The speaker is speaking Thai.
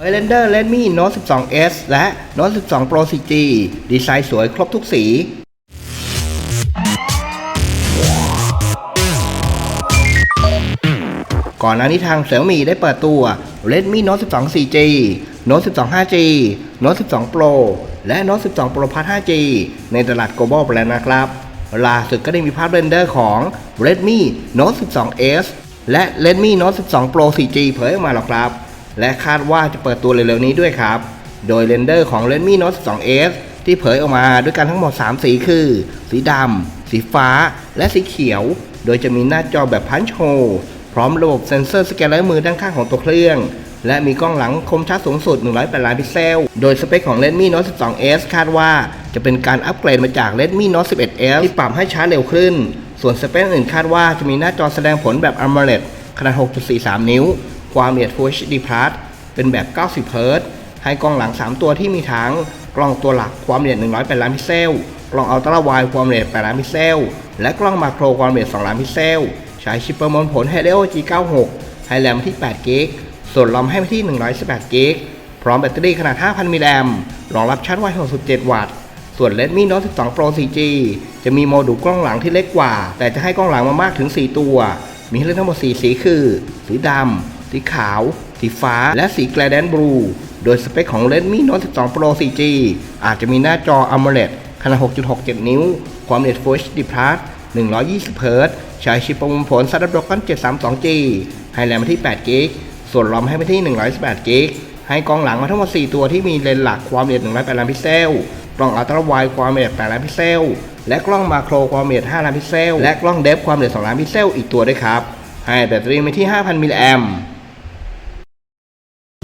เอเลนเดอร์เลนมี่โน้ต 12s และโน้ต 12 Pro 4G ดีไซน์สวยครบทุกสี ก่อนหน้านี้ทางเสี่ยมีได้เปิดตัว Redmi Note 12 4G Note 12 5G Note 12 Pro และ Note 12 Pro Plus 5G ในตลาด global ไปแล้วนะครับล่าสุดก็ได้มีภาพเรนเดอร์ของ Redmi Note 12s และ Redmi Note 12 Pro 4G เผยออกมาแล้วครับ และคาดว่าจะเปิดตัวเร็วๆนี้ด้วยครับ โดยเรนเดอร์ของ Redmi Note 2s ที่เผยออกมาด้วยกันทั้งหมด 3 สีคือ สีดำ สีฟ้า และสีเขียว โดยจะมีหน้าจอแบบพันช์โฮพร้อมระบบเซ็นเซอร์สแกนลายมือด้านข้างของตัวเครื่อง และมีกล้องหลังคมชัดสูงสุด 108 ล้านพิกเซล โดยสเปคของ Redmi Note 12s คาดว่าจะเป็นการอัปเกรดมาจาก Redmi Note 11s ที่ปรับให้ช้าเร็วขึ้น ส่วนสเปคอื่นคาดว่าจะมีหน้าจอแสดงผลแบบ AMOLED ขนาด 6.43 นิ้ว ความละเอียด Full HD Plus เป็นแบบ 90 Hz ให้กล้องหลัง 3 ตัวที่มีทั้งกล้องตัวหลักความละเอียด 108 ล้านพิกเซล กล้องอัลตร้าไวด์ความละเอียด 8 ล้านพิกเซล และกล้องมาโครความละเอียด 2 ล้านพิกเซล ใช้ชิปประมวลผล Helio G96 ให้แรมที่8กิกส่วนรอมให้ที่ 118กิกพร้อมแบตเตอรี่ขนาด 5,000 มิลลิแอมป์รองรับชาร์จไว67 วัตต์ส่วน Redmi Note 12 Pro 4G จะมีโมดูลกล้องหลังที่เล็กกว่า แต่จะให้กล้องหลังมามากถึง 4 ตัว มีให้เลือกทั้งหมด 4 สีคือ สีดำ สีขาว สีฟ้า และสีแกลแดนบลู โดยสเปคของ Redmi Note 12 Pro 4G อาจจะมีหน้าจอ AMOLED ขนาด 6.67 นิ้ว ความละเอียด Full HD Plus 120 Hz ใช้ชิปประมวลผล Snapdragon 732G ให้แรมมาที่8กิกส่วนรอมให้มาที่ 118กิกให้กล้องหลังมาทั้งหมด 4 ตัวที่มีเลนส์หลักความละเอียด 108 ล้านพิกเซล กล้องอัลตร้าไวด์ความละเอียด 8 ล้านพิกเซล และกล้องมาโครความละเอียด 5 ล้านพิกเซล และกล้องเดฟความละเอียด 2 ล้านพิกเซล อีกตัวด้วยครับ ให้แบตเตอรี่มาที่ 5,000 มิลลิแอมป์